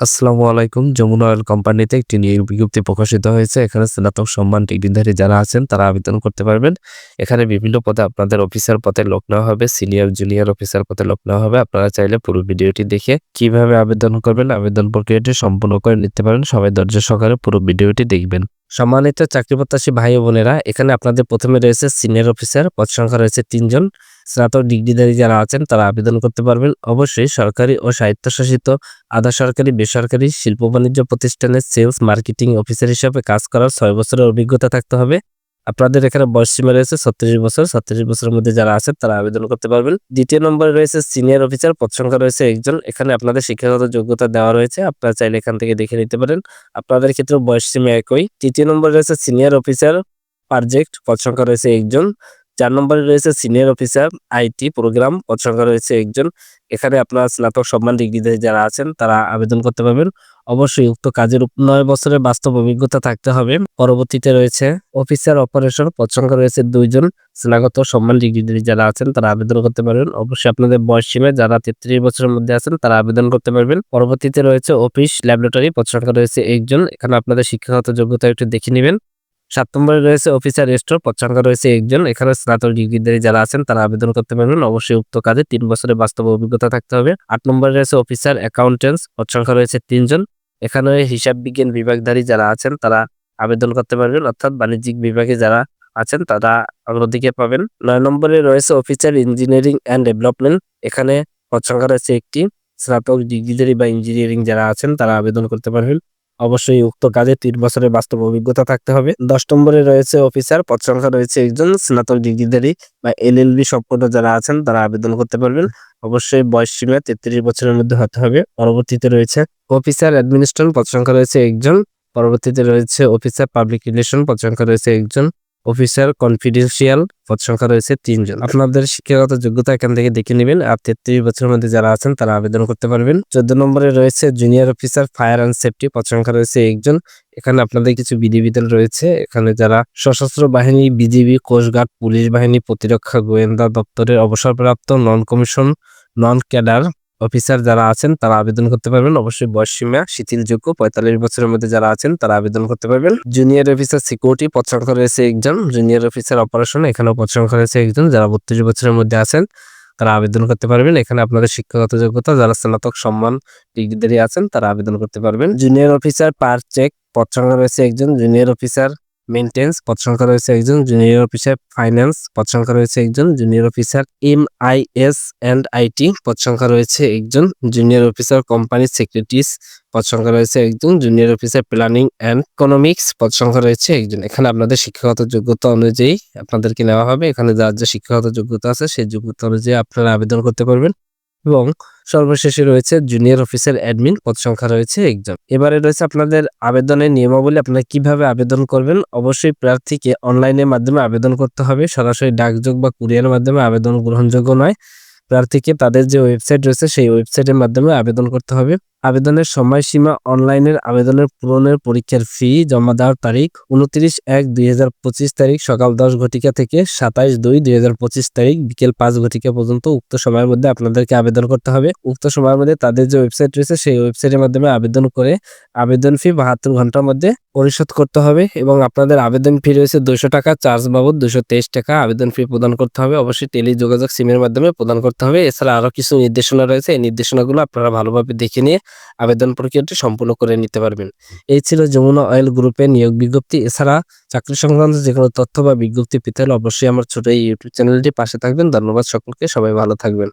আসসালামু আলাইকুম। যমুনা অয়েল কোম্পানিতে একটি নিয়োগ বিজ্ঞপ্তি প্রকাশিত হয়েছে। এখানে স্নাতক সম্মান ডিগ্রিধারী যারা আছেন, তারা আবেদন করতে পারবেন। এখানে বিভিন্ন পদে আপনাদের অফিসার পদে লোক নেওয়া হবে সিনিয়র জুনিয়র অফিসার পদে লোক নেওয়া হবে। আপনারা চাইলে পুরো ভিডিওটি দেখে কীভাবে আবেদন করবেন, আবেদন প্রক্রিয়াটি সম্পূর্ণ করে নিতে পারেন। সবাই ধৈর্য সহকারে পুরো ভিডিওটি দেখবেন। সম্মানিত চাকরি প্রত্যাশী ভাই ও বোনেরা, এখানে আপনাদের প্রথমে রয়েছে সিনিয়র অফিসার, পদ সংখ্যা রয়েছে তিনজন। স্নাতক ডিগ্রিধারী যারা আছেন, তারা আবেদন করতে পারবেন। অবশ্যই সরকারি ও স্বায়ত্তশাসিত আধা সরকারি, বেসরকারি শিল্প বাণিজ্য প্রতিষ্ঠানের সেলস মার্কেটিং অফিসার হিসাবে কাজ করার ছয় বছরের অভিজ্ঞতা থাকতে হবে। আপনাদের এখানে বয়স সীমা রয়েছে ছত্রিশ বছর। ছত্রিশ বছরের মধ্যে যারা আছেন, তারা আবেদন করতে পারবেন। দ্বিতীয় নম্বরে রয়েছে সিনিয়র অফিসার পদ সংখ্যা রয়েছে একজন। এখানে আপনাদের শিক্ষাগত যোগ্যতা দেওয়া রয়েছে। আপনারা চাইলে এখান থেকে দেখে নিতে পারেন। আপনাদের ক্ষেত্রে বয়স সীমা একই। তৃতীয় নম্বরে রয়েছে সিনিয়র অফিসার প্রজেক্ট পদ সংখ্যা রয়েছে একজন। চার নম্বরে রয়েছে সিনিয়র অফিসার আইটি প্রোগ্রাম পদ সংখ্যা রয়েছে একজন। এখানে আপনার স্নাতক সম্মান ডিগ্রিতে যারা আছেন, তারা আবেদন করতে পারবেন। অবশ্যই উক্ত কাজের নয় বছরের বাস্তব অভিজ্ঞতা থাকতে হবে। পরবর্তীতে রয়েছে অফিসার অপারেশন। সংখ্যা রয়েছে দুইজন। স্নাগত সম্মান ডিগ্রি যারা আছেন, তারা আবেদন করতে পারবেন। অবশ্যই আপনাদের বয়স সীমা, যারা তেত্রিশ বছরের মধ্যে আছেন, তারা আবেদন করতে পারবেন। পরবর্তীতে রয়েছে অফিস, ল্যাবরেটরি। সংখ্যা রয়েছে একজন। এখানে আপনাদের শিক্ষাগত যোগ্যতা একটু দেখে নেবেন। সাত নম্বরে রয়েছে অফিসার স্টোর সংখ্যা রয়েছে একজন। এখানে স্নাতক ডিগ্রিধারী যারা আছেন, তারা আবেদন করতে পারবেন। অবশ্যই উক্ত কাজে তিন বছরের বাস্তব অভিজ্ঞতা থাকতে হবে। আট নম্বরে রয়েছে অফিসার অ্যাকাউন্টেন্টস। সংখ্যা রয়েছে তিনজন। এখানে হিসাব বিজ্ঞান বিভাগধারী যারা আছেন, তারা আবেদন করতে পারবেন। অর্থাৎ বাণিজ্যিক বিভাগে যারা আছেন, তারা অগ্রদিকে পাবেন। নয় নম্বরে রয়েছে অফিসার ইঞ্জিনিয়ারিং অ্যান্ড ডেভেলপমেন্ট এখানে পদ রয়েছে একটি। স্নাতক ডিগ্রিধারী বা ইঞ্জিনিয়ারিং যারা আছেন, তারা আবেদন করতে পারবেন। অবশ্যই উক্ত কাজে তিন বছরের বাস্তব অভিজ্ঞতা থাকতে হবে। দশ নম্বরে রয়েছে অফিসার পদ সংখ্যা রয়েছে একজন, স্নাতক ডিগ্রিধারী বা এলএলবি সম্পন্ন যারা আছেন তারা আবেদন করতে পারবেন। অবশ্যই বয়স সীমা তেত্রিশ বছরের মধ্যে হতে হবে। পরবর্তীতে রয়েছে অফিসার অ্যাডমিনিস্ট্রেশন পদ সংখ্যা রয়েছে একজন। পরবর্তীতে রয়েছে অফিসার পাবলিক রিলেশন পদ সংখ্যা রয়েছে একজন। অফিসার কনফিডেন্সিয়াল পদ সংখ্যা রয়েছে তিনজন। আপনাদের শিক্ষাগত যোগ্যতা এখান থেকে দেখে নেবেন আর তেত্রিশ বছরের মধ্যে যারা আছেন, তারা আবেদন করতে পারবেন। চোদ্দ নম্বরে রয়েছে junior officer fire and safety পদ সংখ্যা রয়েছে একজন। এখানে আপনাদের কিছু বিধিবিধান রয়েছে। এখানে যারা সশস্ত্র বাহিনী, বিজিবি কোস্টগার্ড পুলিশ বাহিনী, প্রতিরক্ষা, গোয়েন্দা দপ্তরের অবসরপ্রাপ্ত non commission non cadre officer যারা আছেন, তারা আবেদন করতে পারবেন। অবশ্যই বয়স সীমা, শিথিলযোগ্য, পঁয়তাল্লিশ বছরের মধ্যে যারা আছেন, তারা আবেদন করতে পারবেন। জুনিয়র অফিসার সিকিউরিটি সংখ্যা রয়েছে একজন। জুনিয়র অফিসার অপারেশন এখানেও সংখ্যা রয়েছে একজন। যারা বত্রিশ বছরের মধ্যে আছেন, তারা আবেদন করতে পারবেন। এখানে আপনাদের শিক্ষাগত যোগ্যতা, যারা স্নাতক, সম্মান, ডিগ্রিধারী আছেন, তারা আবেদন করতে পারবেন। জুনিয়র অফিসার পার চেক সংখ্যা রয়েছে একজন। জুনিয়র অফিসার মেনটেন্স পদ সংখ্যা রয়েছে একজন জুনিয়র অফিসার ফাইন্যান্স পদ সংখ্যা রয়েছে একজন junior officer M I S and IT পদ সংখ্যা রয়েছে একজন জুনিয়র অফিসার কোম্পানি সেক্রেটারিস পদ সংখ্যা রয়েছে একজন junior officer planning and economics পদ সংখ্যা রয়েছে একজন। এখানে আপনাদের শিক্ষাগত যোগ্যতা অনুযায়ী আপনাদেরকে নেওয়া হবে। এখানে যার যে শিক্ষাগত যোগ্যতা আছে সেই যোগ্যতা অনুযায়ী আপনারা আবেদন করতে পারবেন। এবং সর্বশেষে রয়েছে জুনিয়র অফিসার অ্যাডমিন পদ সংখ্যা রয়েছে একজন এবারে রয়েছে আপনাদের আবেদনের নিয়মাবলী, আপনারা কীভাবে আবেদন করবেন? অবশ্যই প্রার্থীকে অনলাইনের মাধ্যমে আবেদন করতে হবে। সরাসরি ডাকযোগ বা কুরিয়ারের মাধ্যমে আবেদন গ্রহণযোগ্য নয়। প্রার্থীকে তাদের যে ওয়েবসাইট রয়েছে, সেই ওয়েবসাইটের মাধ্যমে আবেদন করতে হবে। আবেদনের সময়সীমা অনলাইনের আবেদনের পূরণের পরীক্ষার ফি জমা দেওয়ার তারিখ উনত্রিশ এক দুই তারিখ সকাল দশ ঘটিকা থেকে সাতাইশ দুই দুই তারিখ বিকেল পাঁচ ঘটিকা পর্যন্ত উক্ত সময়ের মধ্যে আপনাদেরকে আবেদন করতে হবে। উক্ত সময়ের মধ্যে তাদের যে ওয়েবসাইট রয়েছে সেই ওয়েবসাইটের মাধ্যমে আবেদন করে আবেদন ফি বাহাত্তর ঘণ্টার মধ্যে পরিশোধ করতে হবে এবং আপনাদের আবেদন ফি রয়েছে দুশো টাকা, চার্জ বাবদ দুশো তেইশ টাকা আবেদন ফি প্রদান করতে হবে। অবশ্যই টেলি যোগাযোগ সিমের মাধ্যমে প্রদান করতে হবে। এছাড়া আরও কিছু নির্দেশনা রয়েছে। এই নির্দেশনাগুলো আপনারা ভালোভাবে দেখে নিয়ে আবেদন প্রক্রিয়াটি সম্পূর্ণ করে নিতে পারবেন। এই ছিল যমুনা অয়েল গ্রুপের নিয়োগ বিজ্ঞপ্তি। এছাড়া চাকরি সংক্রান্ত যে কোনো তথ্য বা বিজ্ঞপ্তি পেতে হলে অবশ্যই আমার ছোট এই ইউটিউব চ্যানেলটি পাশে থাকবেন। ধন্যবাদ সকলকে। সবাই ভালো থাকবেন।